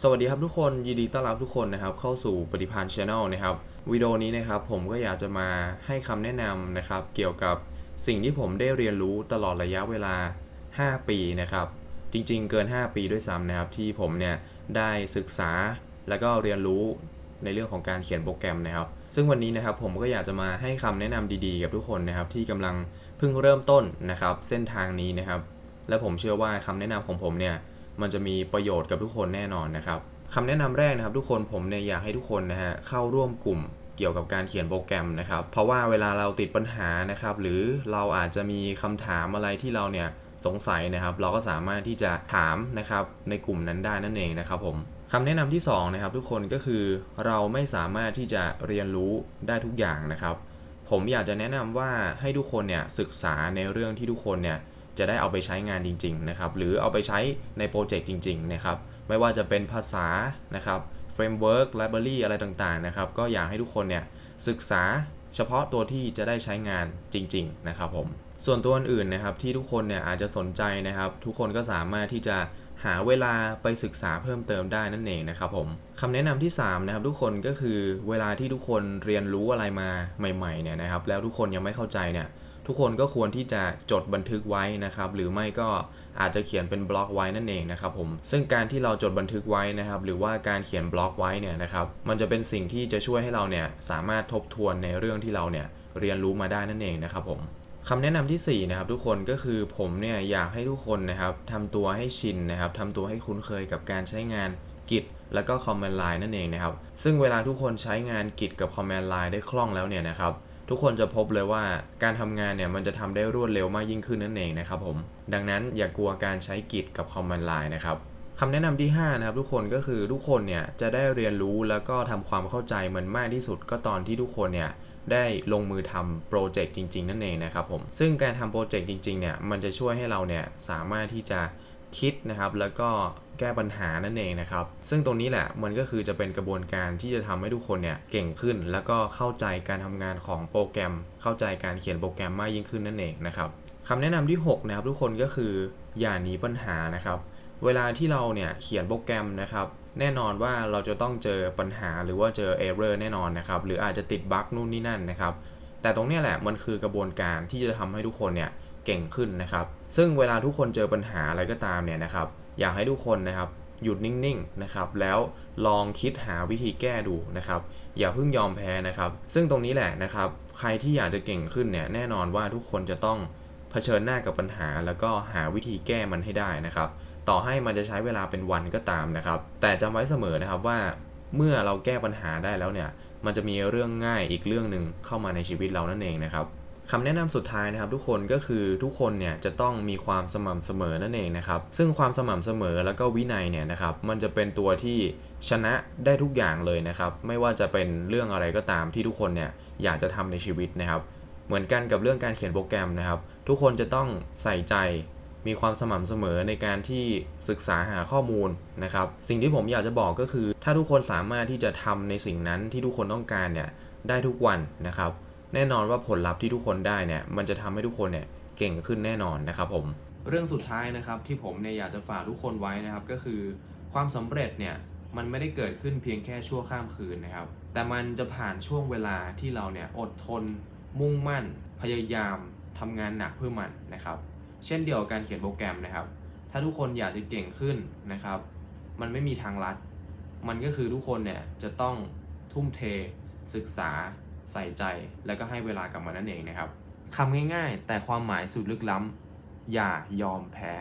สวัสดีครับทุกคนยินดีต้อนรับทุกคนนะครับเข้าสู่ปฏิพันธ์ช n แนลนะครับวิดีโอนี้นะครับผมก็อยากจะมาให้คำแนะนำนะครับเกี่ยวกับสิ่งที่ผมได้เรียนรู้ตลอดระยะเวลา 5 ปีนะครับจริงๆ เกิน 5 ปีด้วยซ้ำนะครับที่ผมเนี่ยได้ศึกษาแล้วก็เรียนรู้ในเรื่องของการเขียนโปรแกรมนะครับ ซึ่งวันนี้นะครับผมก็อยากจะมาให้คำแนะนำดีๆ กับทุกคนนะครับที่กำลังเพิ่งเริ่มต้นนะครับเส้นทางนี้นะครับ และผมเชื่อว่าคำแนะนำของผมเนี่ย มันจะมีประโยชน์กับทุกคนแน่นอนนะครับคำแนะนำแรกนะครับ ทุกคนผมเนี่ยอยากให้ทุกคนนะฮะเข้าร่วมกลุ่มเกี่ยวกับการเขียนโปรแกรมนะครับ เพราะว่าเวลาเราติดปัญหานะครับ หรือเราอาจจะมีคำถามอะไรที่เราเนี่ยสงสัยนะครับ เราก็สามารถที่จะถามนะครับในกลุ่มนั้นได้นั่นเองนะครับผมคำแนะนำที่สองนะครับทุกคนก็คือเราไม่สามารถที่จะเรียนรู้ได้ทุกอย่างนะครับ ผมอยากจะแนะนำว่าให้ทุกคนเนี่ยศึกษาในเรื่องที่ทุกคนเนี่ย จะได้เอาไปใช้งานจริง ๆ นะครับ หรือเอาไปใช้ในโปรเจกต์จริง ๆ นะครับ ไม่ว่าจะเป็นภาษานะครับเฟรมเวิร์กไลบรารีอะไรต่าง ๆ นะครับ ก็อยากให้ทุกคนเนี่ยศึกษาเฉพาะตัวที่จะได้ใช้งานจริง ๆ นะครับผม ส่วนตัวอื่นๆนะครับที่ทุกคนเนี่ยอาจจะสนใจนะครับ ทุกคนก็สามารถที่จะหาเวลาไปศึกษาเพิ่มเติมได้นั่นเองนะครับผมคำแนะนำที่ 3 นะครับ ทุกคนก็คือเวลาที่ทุกคนเรียนรู้อะไรมาใหม่ๆเนี่ยนะครับ แล้วทุกคนยังไม่เข้าใจเนี่ย ทุกคนก็ควรที่จะจดบันทึกไว้นะครับ หรือไม่ก็อาจจะเขียนเป็นบล็อกไว้นั่นเองนะครับผมซึ่งการที่เราจดบันทึกไว้นะครับ หรือว่าการเขียนบล็อกไว้เนี่ยนะครับ มันจะเป็นสิ่งที่จะช่วยให้เราเนี่ยสามารถทบทวนในเรื่องที่เราเนี่ยเรียนรู้มาได้นั่นเองนะครับผมคำแนะนำที่4นะครับทุกคนก็คือผมเนี่ยอยากให้ทุกคนนะครับทำตัวให้ชินนะครับทำตัวให้คุ้นเคยกับการใช้งาน Git แล้วก็ Command Line นั่นเองนะครับ ซึ่งเวลาทุกคนใช้งาน Git กับ Command Line ได้คล่องแล้วเนี่ยนะครับ ทุกคนจะพบเลยว่าการทำงานเนี่ยมันจะทำได้รวดเร็วมากยิ่งขึ้นนั่นเองนะครับผม ดังนั้นอย่ากลัวการใช้ Git กับ Command Line นะครับคำแนะนำที่ 5 นะครับทุกคนก็คือทุกคนเนี่ยจะได้เรียนรู้แล้วก็ทำความเข้าใจมันมากที่สุดก็ตอนที่ทุกคนเนี่ยได้ลงมือทำโปรเจกต์จริง ๆ นั่นเองนะครับผม ซึ่งการทำโปรเจกต์จริง ๆ เนี่ย มันจะช่วยให้เราเนี่ยสามารถที่จะ คิดนะครับ แล้วก็แก้ปัญหานั่นเองนะครับ ซึ่งตรงนี้แหละมันก็คือจะเป็นกระบวนการที่จะทำให้ทุกคนเนี่ยเก่งขึ้น แล้วก็เข้าใจการทำงานของโปรแกรม เข้าใจการเขียนโปรแกรมมากยิ่งขึ้นนั่นเองนะครับคำแนะนำที่ 6 นะครับ ทุกคนก็คืออย่าหนีปัญหานะครับ เวลาที่เราเนี่ยเขียนโปรแกรมนะครับแน่นอนว่าเราจะต้องเจอปัญหาหรือว่าเจอเอเรอร์แน่นอนนะครับ หรืออาจจะติดบั๊กนู่นนี่นั่นนะครับ แต่ตรงนี้แหละมันคือกระบวนการที่จะทำให้ทุกคนเนี่ย เก่งขึ้นนะครับ ซึ่งเวลาทุกคนเจอปัญหาอะไรก็ตามเนี่ยนะครับ อยากให้ทุกคนนะครับหยุดนิ่งๆนะครับ แล้วลองคิดหาวิธีแก้ดูนะครับ อย่าเพิ่งยอมแพ้นะครับ ซึ่งตรงนี้แหละนะครับ ใครที่อยากจะเก่งขึ้นเนี่ยแน่นอนว่าทุกคนจะต้องเผชิญหน้ากับปัญหา แล้วก็หาวิธีแก้มันให้ได้นะครับ ต่อให้มันจะใช้เวลาเป็นวันก็ตามนะครับ แต่จำไว้เสมอนะครับว่าเมื่อเราแก้ปัญหาได้แล้วเนี่ย มันจะมีเรื่องง่ายอีกเรื่องหนึ่งเข้ามาในชีวิตเรานั่นเองนะครับ คำแนะนำสุดท้ายนะครับทุกคนก็คือทุกคนเนี่ยจะต้องมีความสม่ำเสมอนั่นเองนะครับซึ่งความสม่ำเสมอแล้วก็วินัยเนี่ยนะครับมันจะเป็นตัวที่ชนะได้ทุกอย่างเลยนะครับไม่ว่าจะเป็นเรื่องอะไรก็ตามที่ทุกคนเนี่ยอยากจะทำในชีวิตนะครับ เหมือนกันกับเรื่องการเขียนโปรแกรมนะครับ ทุกคนจะต้องใส่ใจมีความสม่ำเสมอในการที่ศึกษาหาข้อมูลนะครับ สิ่งที่ผมอยากจะบอกก็คือ ถ้าทุกคนสามารถที่จะทำในสิ่งนั้นที่ทุกคนต้องการเนี่ยได้ทุกวันนะครับ แน่นอนว่าผลลัพธ์ที่ทุกคนได้เนี่ยมันจะทำให้ทุกคนเนี่ยเก่งขึ้นแน่นอนนะครับผม เรื่องสุดท้ายนะครับที่ผมเนี่ยอยากจะฝากทุกคนไว้นะครับก็คือความสำเร็จเนี่ยมันไม่ได้เกิดขึ้นเพียงแค่ชั่วข้ามคืนนะครับ แต่มันจะผ่านช่วงเวลาที่เราเนี่ยอดทน มุ่งมั่น พยายามทำงานหนักเพื่อมันนะครับ เช่นเดียวกับการเขียนโปรแกรมนะครับ ถ้าทุกคนอยากจะเก่งขึ้นนะครับ มันไม่มีทางลัด มันก็คือทุกคนเนี่ยจะต้องทุ่มเทศึกษา ใส่ใจแล้วก็ให้เวลากับมันนั่นเองนะครับคำง่ายๆ แต่ความหมายสุดลึกล้ำอย่ายอมแพ้